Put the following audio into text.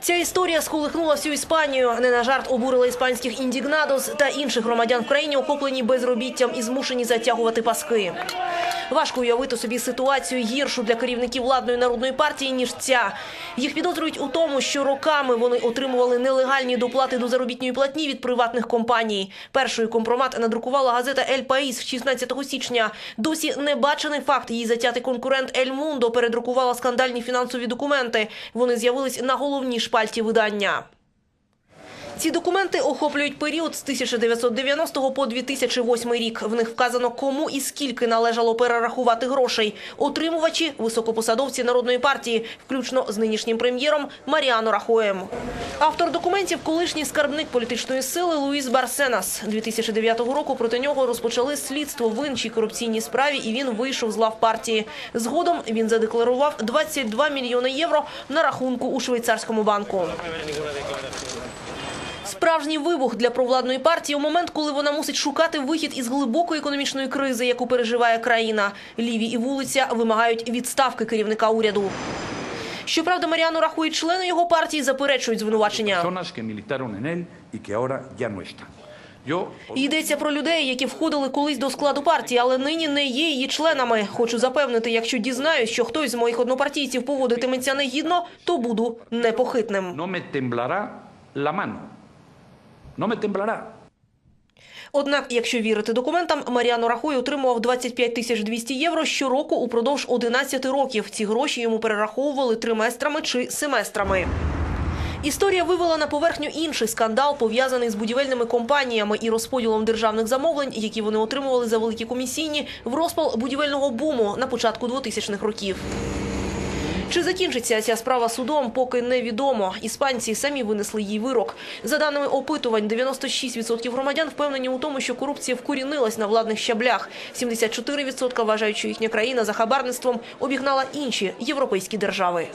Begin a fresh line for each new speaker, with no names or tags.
Ця історія сколихнула всю Іспанію. Не на жарт обурила іспанських індігнадос та інших громадян в країні, охоплені безробіттям і змушені затягувати паски. Важко уявити собі ситуацію гіршу для керівників владної народної партії, ніж ця. Їх підозрюють у тому, що роками вони отримували нелегальні доплати до заробітної платні від приватних компаній. Першою компромат надрукувала газета «Ель Паїс» 16 січня. Досі небачений факт. Її затятий конкурент «Ель Мундо» передрукувала скандальні фінансові документи. Вони з'явились на головній шпальті видання. Ці документи охоплюють період з 1990 по 2008 рік. В них вказано, кому і скільки належало перерахувати грошей. Отримувачі – високопосадовці Народної партії, включно з нинішнім прем'єром Маріано Рахоєм. Автор документів – колишній скарбник політичної сили Луїс Барсенас. 2009 року проти нього розпочали слідство в іншій корупційній справі, і він вийшов з лав партії. Згодом він задекларував 22 мільйони євро на рахунку у швейцарському банку. Справжній вибух для провладної партії у момент, коли вона мусить шукати вихід із глибокої економічної кризи, яку переживає країна. Ліві і вулиця вимагають відставки керівника уряду. Щоправда, Маріану рахує, члени його партії заперечують звинувачення. Йдеться про людей, які входили колись до складу партії, але нині не є її членами. Хочу запевнити, якщо дізнаюсь, що хтось з моїх однопартійців поводитиметься негідно, то буду непохитним.
no me temblará la mano. No me temblará.
Однак, якщо вірити документам, Маріано Рахой отримував 25 тисяч 200 євро щороку упродовж 11 років. Ці гроші йому перераховували триместрами чи семестрами. Історія вивела на поверхню інший скандал, пов'язаний з будівельними компаніями і розподілом державних замовлень, які вони отримували за великі комісійні в розпал будівельного буму на початку 2000-х років. Чи закінчиться ця справа судом, поки невідомо. Іспанці самі винесли їй вирок. За даними опитувань, 96% громадян впевнені у тому, що корупція вкорінилась на владних щаблях. 74% вважають, що їхня країна за хабарництвом обігнала інші європейські держави.